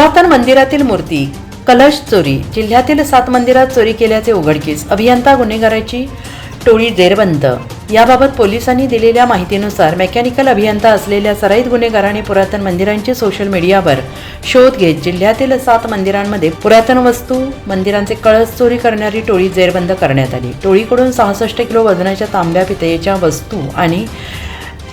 पुरातन मंदिरातील मूर्ती कलश चोरी जिल्ह्यातील सात मंदिरात चोरी केल्याचे उघडकीस अभियंता गुन्हेगाराची टोळी जेरबंद. याबाबत पोलिसांनी दिलेल्या माहितीनुसार मेकॅनिकल अभियंता असलेल्या सराईत गुन्हेगाराने पुरातन मंदिरांचे सोशल मीडियावर शोध घेत जिल्ह्यातील सात मंदिरांमध्ये पुरातन वस्तू मंदिरांचे कळस चोरी करणारी टोळी जेरबंद करण्यात आली. टोळीकडून सहासष्ट किलो वजनाच्या तांब्या पितळेच्या वस्तू आणि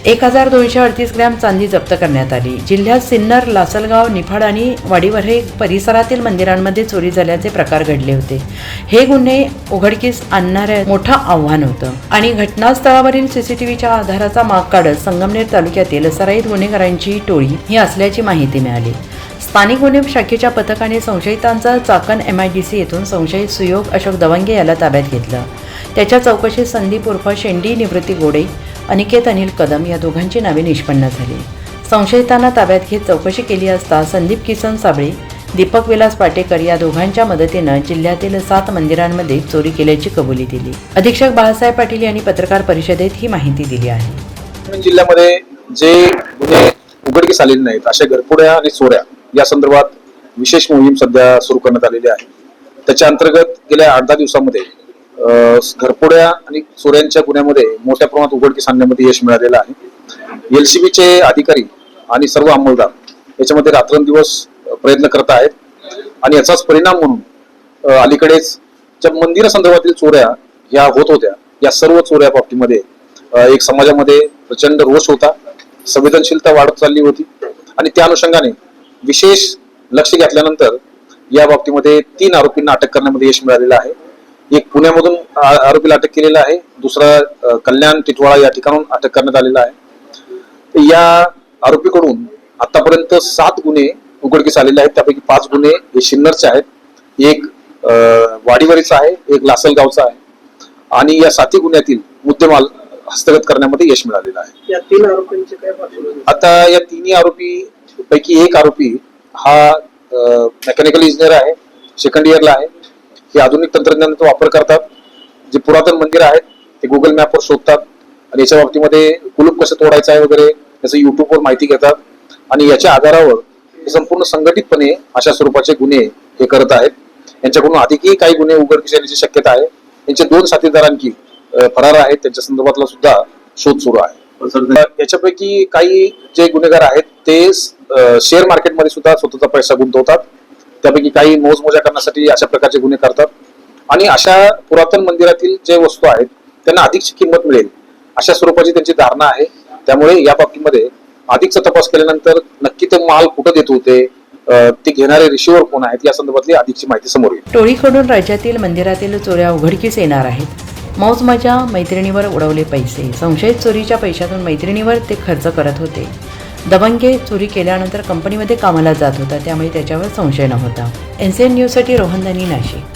एक हजार दोनशे अडतीस ग्रॅम चांदी जप्त करण्यात आली. जिल्ह्यात सिन्नर लासलगाव निफाड आणि वाडीवरे परिसरातील मंदिरांमध्ये चोरी झाल्याचे प्रकार घडले होते. हे गुन्हे उघडकीस आणणाऱ्या मोठं आव्हान होतं. आणि घटनास्थळावरील सीसीटीव्हीच्या आधाराचा माग काढत संगमनेर तालुक्यातील सराईत गुन्हेगारांची टोळी ही असल्याची माहिती मिळाली. स्थानिक गुन्हे शाखेच्या पथकाने संशयितांचा Chakan M I D C येथून संशयित सुयोग अशोक दवंगे याला ताब्यात घेतलं. त्याच्या चौकशीत संदीप उर्फ शेंडी निवृत्ती गोडे अनिकेत अनिल कदम या दोघांची नावे निष्पन्न झाली. संशयितांना ताब्यात घेत चौकशी केली असता संदीप किसन साबळे दीपक विलास पाटेकर या दोघांच्या मदतीनं जिल्ह्यातील सात मंदिरांमध्ये चोरी केल्याची कबुली दिली. अधीक्षक बाळासाहेब पाटील यांनी पत्रकार परिषदेत ही माहिती दिली आहे. जिल्ह्यामध्ये जे गुन्हे उघडकीस आलेले नाहीत अशा घरपुड्या आणि चोऱ्या या संदर्भात विशेष मोहीम सध्या सुरू करण्यात आलेली आहे. त्याच्या अंतर्गत गेल्या आठ दहा दिवसामध्ये घरपुड्या आणि चोऱ्यांच्या गुन्ह्यामध्ये मोठ्या प्रमाणात उघडकीस आणण्यामध्ये यश मिळालेलं आहे. एलसीबीचे अधिकारी आणि सर्व अंमलदार याच्यामध्ये रात्रंदिवस प्रयत्न करत आहेत. आणि याचाच परिणाम म्हणून अलीकडेच ज्या मंदिरासंदर्भातील चोऱ्या ह्या होत होत्या या सर्व चोऱ्या बाबतीमध्ये एक समाजामध्ये प्रचंड रोष होता. संवेदनशीलता वाढत चालली होती. आणि त्या अनुषंगाने विशेष लक्ष घेतल्यानंतर या बाबतीमध्ये तीन आरोपींना अटक करण्यामध्ये यश मिळालेलं आहे. एक पुण्यामधून आरोपीला अटक केलेला आहे. दुसरा कल्याण टिटवाळा या ठिकाणून अटक करण्यात आलेला आहे. या आरोपीकडून आतापर्यंत सात गुन्हे उघडकीस आलेले आहेत. त्यापैकी पाच गुन्हे हे शिन्नरचे आहेत. एक वाडीवरीचा आहे एक लासलगावचा आहे आणि या साती गुन्ह्यातील मुद्देमाल हस्तगत करण्यामध्ये यश मिळालेलं आहे. या तीन आरोपींचे काय पार्श्वभूमी आता या तिन्ही आरोपी पैकी एक आरोपी हा मेकॅनिकल इंजिनियर आहे सेकंड इयरला आहे. हे आधुनिक तंत्रज्ञानाचा वापर करतात. जे पुरातन मंदिर आहेत ते गुगल मॅपवर शोधतात आणि याच्या बाबतीमध्ये कुलूप कसं तोडायचं आहे वगैरे त्याचं युट्यूबवर माहिती घेतात. आणि याच्या आधारावर हे संपूर्ण संघटितपणे अशा स्वरूपाचे गुन्हे हे करत आहेत. यांच्याकडून अधिकही काही गुन्हे उघडकीस येण्याची शक्यता आहे. यांचे दोन साथीदार आणखी अं, फरार आहेत. त्यांच्या संदर्भातला सुद्धा शोध सुरू आहे. याच्यापैकी काही जे गुन्हेगार आहेत ते शेअर मार्केटमध्ये सुद्धा स्वतःचा पैसा गुंतवतात. त्यापैकी काही मोजमोजा करण्यासाठी अशा प्रकारचे गुन्हे करतात. आणि अशा पुरातन मंदिरातील जे वस्तू आहेत त्यांना अधिकची किंमत मिळेल. अशा स्वरूपाची त्यांची धारणा आहे. त्यामुळे या बाबतीमध्ये अधिकचा तपास केल्यानंतर नक्की ते माल कुठं देत होते ते घेणारे रिशिवर कोण आहेत या संदर्भातली अधिकची माहिती समोर येईल. टोळीकडून राज्यातील मंदिरातील चोऱ्या उघडकीस येणार आहेत. मौज माझ्या मैत्रिणीवर उडवले पैसे. संशयित चोरीच्या पैशातून मैत्रिणीवर ते खर्च करत होते. दबंगे चोरी केल्यानंतर कंपनीमध्ये कामाला जात होता त्यामुळे त्याच्यावर संशय नव्हता. एन सी एन न्यूजसाठी रोहन दानी नाशिक.